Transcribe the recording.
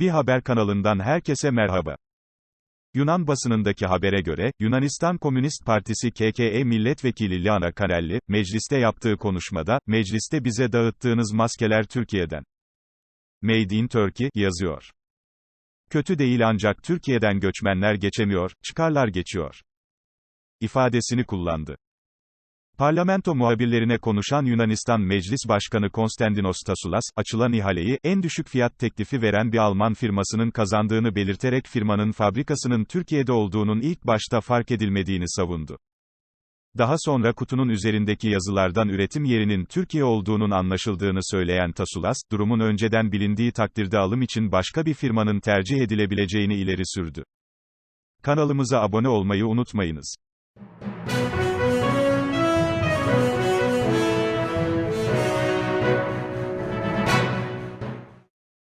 Bir haber kanalından herkese merhaba. Yunan basınındaki habere göre, Yunanistan Komünist Partisi KKE Milletvekili Liana Kanelli, mecliste yaptığı konuşmada, mecliste bize dağıttığınız maskeler Türkiye'den. Made in Turkey, yazıyor. Kötü değil ancak Türkiye'den göçmenler geçemiyor, çıkarlar geçiyor. ifadesini kullandı. Parlamento muhabirlerine konuşan Yunanistan Meclis Başkanı Konstantinos Tasulas, açılan ihaleyi, en düşük fiyat teklifi veren bir Alman firmasının kazandığını belirterek firmanın fabrikasının Türkiye'de olduğunun ilk başta fark edilmediğini savundu. Daha sonra kutunun üzerindeki yazılardan üretim yerinin Türkiye olduğunun anlaşıldığını söyleyen Tasulas, durumun önceden bilindiği takdirde alım için başka bir firmanın tercih edilebileceğini ileri sürdü. Kanalımıza abone olmayı unutmayınız.